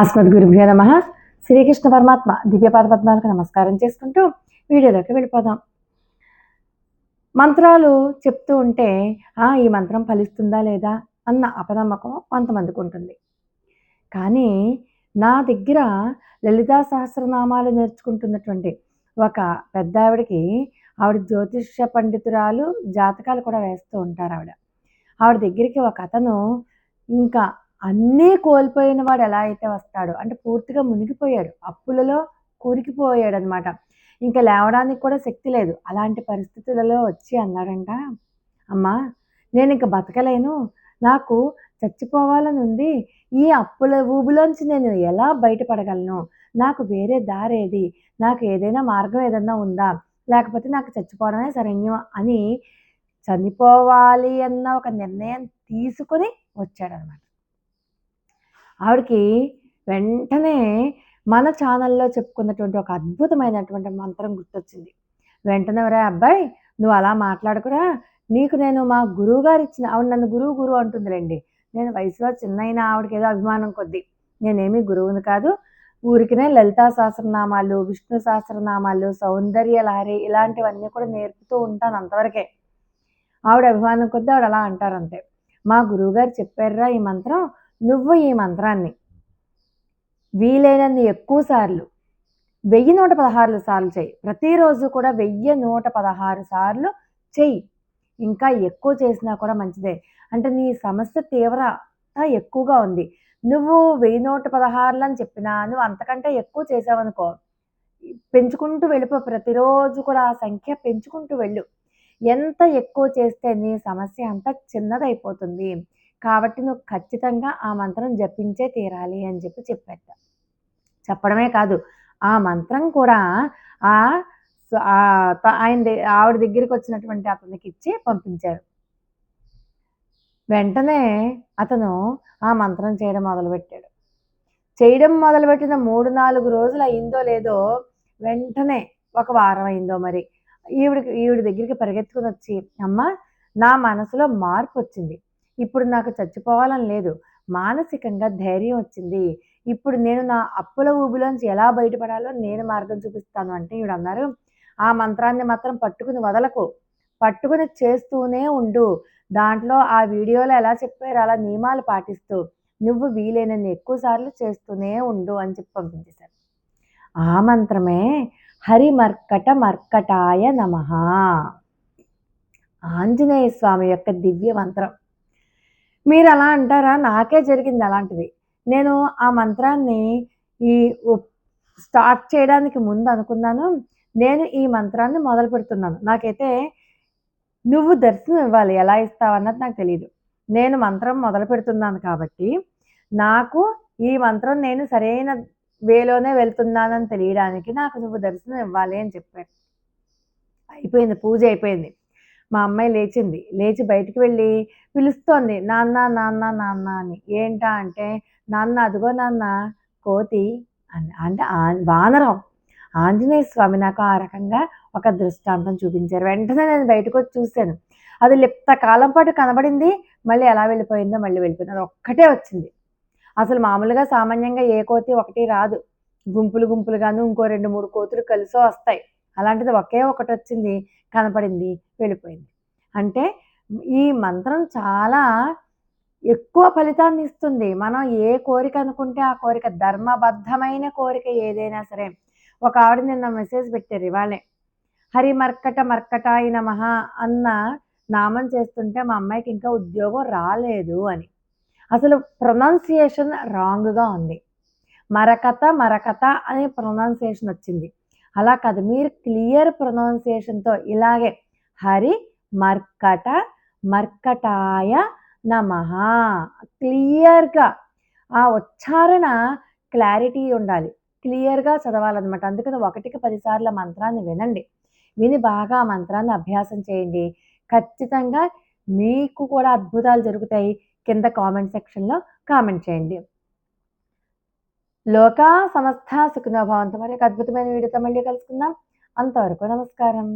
అస్మద్ గురుభ్యో నమ. శ్రీకృష్ణ పరమాత్మ దివ్యపాద పద్మాలకు నమస్కారం చేసుకుంటూ వీడియోలోకి వెళ్ళిపోదాం. మంత్రాలు చెప్తూ ఉంటే ఆ ఈ మంత్రం ఫలిస్తుందా లేదా అన్న అపనమ్మకం కొంతమందికి ఉంటుంది. కానీ నా దగ్గర లలితా సహస్రనామాలు నేర్చుకుంటున్నటువంటి ఒక పెద్ద ఆవిడకి ఆవిడ జ్యోతిష్య పండితురాలు జాతకాలు కూడా వేస్తూ ఉంటారు ఆవిడ. ఆవిడ దగ్గరికి ఒక అతను ఇంకా అన్నీ కోల్పోయిన వాడు ఎలా అయితే వస్తాడో అంటే పూర్తిగా మునిగిపోయాడు అప్పులలో కూరికిపోయాడు అనమాట ఇంకా లేవడానికి కూడా శక్తి లేదు. అలాంటి పరిస్థితులలో వచ్చి అన్నాడంట అమ్మా నేను ఇంక బతకలేను. నాకు చచ్చిపోవాలని ఉంది. ఈ అప్పుల ఊబిలోంచి నేను ఎలా బయటపడగలను? నాకు వేరే దారేది? నాకు ఏదైనా మార్గం ఏదన్నా ఉందా? లేకపోతే నాకు చచ్చిపోవడమే సరైన అని చనిపోవాలి అన్న ఒక నిర్ణయం తీసుకొని వచ్చాడనమాట. ఆవిడకి వెంటనే మన ఛానల్లో చెప్పుకున్నటువంటి ఒక అద్భుతమైనటువంటి మంత్రం గుర్తొచ్చింది. వెంటనే రా అబ్బాయి నువ్వు అలా మాట్లాడుకురా. నీకు నేను మా గురువు గారు ఇచ్చిన ఆవిడ నన్ను గురువు గురువు అంటుందిలేండి. నేను వయసులో చిన్నైన ఆవిడకి ఏదో అభిమానం కొద్దీ. నేనేమి గురువుని కాదు. ఊరికినే లలితా సహస్రనామాలు విష్ణు సహస్రనామాలు సౌందర్య లహరి ఇలాంటివన్నీ కూడా నేర్పుతూ ఉంటాను అంతవరకే. ఆవిడ అభిమానం కొద్దీ ఆవిడ అలా అంటారు అంతే మా గురువుగారు చెప్పారురా ఈ మంత్రం నువ్వు ఈ మంత్రాన్ని వీలైనన్ని ఎక్కువ సార్లు వెయ్యి నూట పదహారు సార్లు చెయ్యి ప్రతిరోజు కూడా వెయ్యి నూట పదహారు సార్లు చెయ్యి ఇంకా ఎక్కువ చేసినా కూడా మంచిదే. అంటే నీ సమస్య తీవ్రత ఎక్కువగా ఉంది. నువ్వు వెయ్యి నూట పదహారులు అని చెప్పినా నువ్వు అంతకంటే ఎక్కువ చేసావనుకో పెంచుకుంటూ వెళ్ళిపో. ప్రతిరోజు కూడా ఆ సంఖ్య పెంచుకుంటూ వెళ్ళు. ఎంత ఎక్కువ చేస్తే నీ సమస్య అంత చిన్నదైపోతుంది. కాబట్టి నువ్వు ఖచ్చితంగా ఆ మంత్రం జపించే తీరాలి అని చెప్పి చెప్పాట చెప్పడమే కాదు ఆ మంత్రం కూడా ఆ ఆయన ఆవిడ దగ్గరికి వచ్చినటువంటి అతనికి ఇచ్చి పంపించారు. వెంటనే అతను ఆ మంత్రం చేయడం మొదలుపెట్టాడు. చేయడం మొదలుపెట్టిన మూడు నాలుగు రోజులు అయిందో లేదో వెంటనే ఒక వారం అయిందో మరి ఈవిడికి ఈవిడ దగ్గరికి పరిగెత్తుకుని వచ్చి అమ్మ నా మనసులో మార్పు వచ్చింది. ఇప్పుడు నాకు చచ్చిపోవాలని లేదు. మానసికంగా ధైర్యం వచ్చింది. ఇప్పుడు నేను నా అప్పుల ఊబిలోంచి ఎలా బయటపడాలో నేను మార్గం చూపిస్తాను అంటే ఈవిడ అన్నారు. ఆ మంత్రాన్ని మాత్రం పట్టుకుని వదలకు. పట్టుకుని చేస్తూనే ఉండు. దాంట్లో ఆ వీడియోలో ఎలా చెప్పారు అలా నియమాలు పాటిస్తూ నువ్వు వీలైనన్ని ఎక్కువసార్లు చేస్తూనే ఉండు అని చెప్పి పంపించేశారు. ఆ మంత్రమే హరి మర్కట మర్కటాయ నమ. ఆంజనేయ స్వామి యొక్క దివ్య మంత్రం. మీరు అలా అంటారా? నాకే జరిగింది అలాంటిది. నేను ఆ మంత్రాన్ని ఈ స్టార్ట్ చేయడానికి ముందు అనుకున్నాను. నేను ఈ మంత్రాన్ని మొదలు పెడుతున్నాను. నాకైతే నువ్వు దర్శనం ఇవ్వాలి. ఎలా ఇస్తావు అన్నది నాకు తెలియదు నేను మంత్రం మొదలు పెడుతున్నాను కాబట్టి నాకు ఈ మంత్రం నేను సరైన వేలోనే వెళ్తున్నానని తెలియడానికి నాకు నువ్వు దర్శనం ఇవ్వాలి అని చెప్పాను అయిపోయింది. పూజ అయిపోయింది. మా అమ్మాయి లేచింది. లేచి బయటికి వెళ్ళి పిలుస్తోంది నాన్న నాన్న నాన్న అని. ఏంటా అంటే నాన్న అదిగో నాన్న కోతి అని. అంటే వానరం. ఆంజనేయ స్వామి నాకు ఆ రకంగా ఒక దృష్టాంతం చూపించారు. వెంటనే నేను బయటకు వచ్చి చూశాను. అది లిప్త కాలం పాటు కనబడింది మళ్ళీ ఎలా వెళ్ళిపోయిందో మళ్ళీ వెళ్ళిపోయింది. అది ఒక్కటే వచ్చింది. అసలు మామూలుగా సామాన్యంగా ఏ కోతి ఒకటి రాదు. గుంపులు గుంపులుగాను ఇంకో రెండు మూడు కోతులు కలిసో వస్తాయి. అలాంటిది ఒకే ఒకటి వచ్చింది కనపడింది వెళ్ళిపోయింది. అంటే ఈ మంత్రం చాలా ఎక్కువ ఫలితాన్ని ఇస్తుంది. మనం ఏ కోరిక అనుకుంటే ఆ కోరిక ధర్మబద్ధమైన కోరిక ఏదైనా సరే. ఒక ఆవిడ నిన్న మెసేజ్ పెట్టారు ఇవాళే. హరి మర్కట మర్కటాయి నమ అన్న నామం చేస్తుంటే మా అమ్మాయికి ఇంకా ఉద్యోగం రాలేదు అని. అసలు ప్రొనౌన్సియేషన్ రాంగ్గా ఉంది. మరకత మరకత అనే ప్రొనౌన్సియేషన్ వచ్చింది. అలా కాదు. మీరు క్లియర్ ప్రొనౌన్సియేషన్తో ఇలాగే హరి మర్కట మర్కటాయ నమ. క్లియర్గా ఆ ఉచ్చారణ క్లారిటీ ఉండాలి. క్లియర్గా చదవాలన్నమాట. అందుకని ఒకటికి పదిసార్లు మంత్రాన్ని వినండి. విని బాగా మంత్రాన్ని అభ్యాసం చేయండి. ఖచ్చితంగా మీకు కూడా అద్భుతాలు జరుగుతాయి. కింద కామెంట్ సెక్షన్లో కామెంట్ చేయండి. లోకా సమస్త సుఖనోభావంతో మరి అద్భుతమైన వీడియోతో మళ్ళీ కలుసుకుందాం. అంతవరకు నమస్కారం.